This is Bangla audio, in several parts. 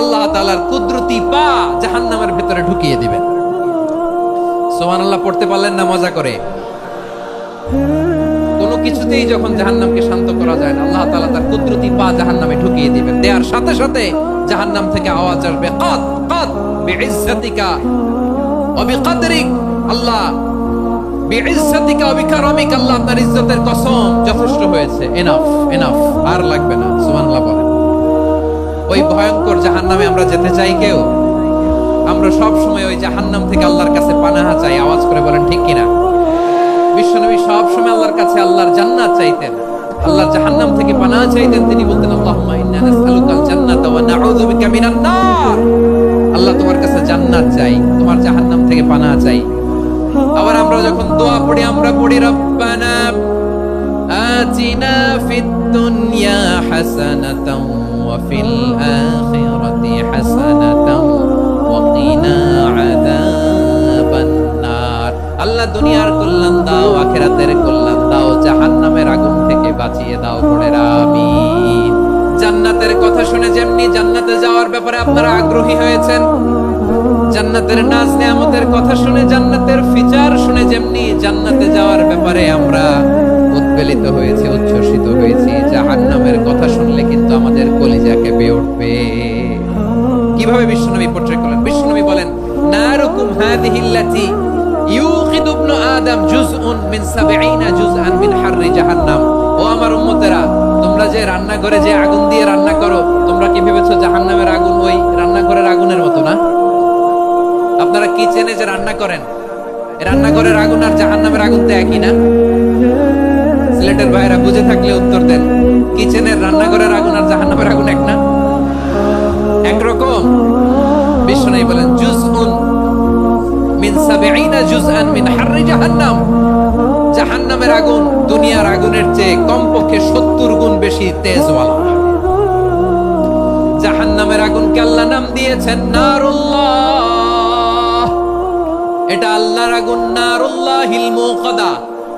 আল্লাহ তাআলার কুদরতি পা জাহান্নামের ভেতরে ঢুকিয়ে দিবেন। সুবহানাল্লাহ, পড়তে পারলেন না, মজা করে? কোনো কিছুতেই যখন জাহান্নামকে শান্ত করা যায় না, আল্লাহ তাআলা তার কুদরতি পা জাহান্নামে ঢুকিয়ে দিবেন। দেওয়ার সাথে সাথে জাহান্নাম থেকে আওয়াজ আসবে কাত কাত বিইজ্জাতিকা ওয়া বিকদরিক। আল্লাহ, বিইজ্জাতিকা ওয়া বিকারামিক। আল্লাহ আপনার ইজ্জতের কসম যথেষ্ট হয়েছে। এনাফ এনাফ আর লাগবে না। সুবহানাল্লাহ বলেন। ওই ভয়ঙ্কর জাহান্নামে আমরা যেতে চাই কেউ? আমরা সব সময় ওই জাহান্নাম থেকে আল্লাহর কাছে পানাহা চাই, আওয়াজ করে বলেন, ঠিক কিনা? বিশ্বনবী সব সময় আল্লাহর কাছে আল্লাহর জান্নাত চাইতেন। আল্লাহর জাহান্নাম থেকে পানাহ চাইতেন, তিনি বলতেন, আল্লাহুম্মা ইন্না নাসআলুকাল ওয়া নাউযু বিকা মিনান নার। আল্লাহ তোমার কাছে জান্নাত চাই, তোমার জাহান্নাম থেকে পানাহ চাই। আবার আমরা যখন দোয়া পড়ি, আমরা পড়ি, রব্বানা আতিনা ফিদ দুনিয়া হাসানাতাও আখিরাতি হাসানাতাও ওয়া কিনা আযাবান নার আল্লাহ দুনিয়ার কল্যাণ দাও আখেরাতের কল্যাণ দাও জাহান্নামের আগুন থেকে বাঁচিয়ে দাও পড়ে আমিন। জান্নাতের কথা শুনে যেমনি জান্নাতে যাওয়ার ব্যাপারে আপনারা আগ্রহী হয়েছেন, জান্নাতের নাজ নেয়ামতের কথা শুনে, জান্নাতের ফিচার শুনে যেমনি জান্নাতে যাওয়ার ব্যাপারে আমরা উদ্বেলিত হয়েছি, উচ্ছ্বসিত হয়েছি জাহান্নামের কথা শুনলে কিন্তু আমাদের কলিজা কেঁপে উঠবে। কীভাবে বিশ্বনবী পোট্রে করলেন? বিশ্বনবী বলেন, নারুকুম হাদিহিল্লাতি ইউকিদু ইবনু আদম জুজউন মিন 70 জুজআন মিন হাররি জাহান্নাম। ও আমার উম্মতেরা, তোমরা যে রান্নাঘরে যে আগুন দিয়ে রান্না করো, তোমরা কি ভেবেছো জাহান্নামের আগুন ওই রান্নাঘরের আগুনের মতো না? আপনারা কিচেনে যে রান্না করেন? রান্নাঘরের আগুন আর জাহান্নামের আগুন তো একই না? সিলেটের ভাইরা বুঝে থাকলে উত্তর দেন। কিচেনের রান্নাঘরের আগুন আর জাহান্নামের আগুন এক না? একরকম বিষ্ণু বলেন মিন সাবঈনা জুজআন মিন হাররি জাহান্নাম। জাহান্নামের আগুন দুনিয়ার আগুনের চেয়ে কমপক্ষে 70 গুণ বেশি তেজওয়ালা। জাহান্নামের আগুনকে আল্লাহ নাম দিয়েছেন নারুল্লাহ। এটা আল্লাহর আগুন, নারুল্লাহিল মুকাদা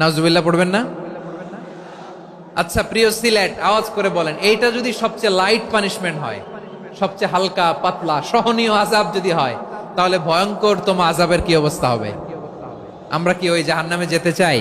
নাজুবিল্লাহ পড়বেন না? আচ্ছা প্রিয় সিলেট, আওয়াজ করে বলেন, এইটা যদি সবচেয়ে লাইট পানিশমেন্ট হয়, সবচেয়ে হালকা, পাতলা, সহনীয় আজাব যদি হয়, তাহলে ভয়ঙ্কর তোমা আজাবের কি অবস্থা হবে? আমরা কি ওই জাহান্নামে যেতে চাই?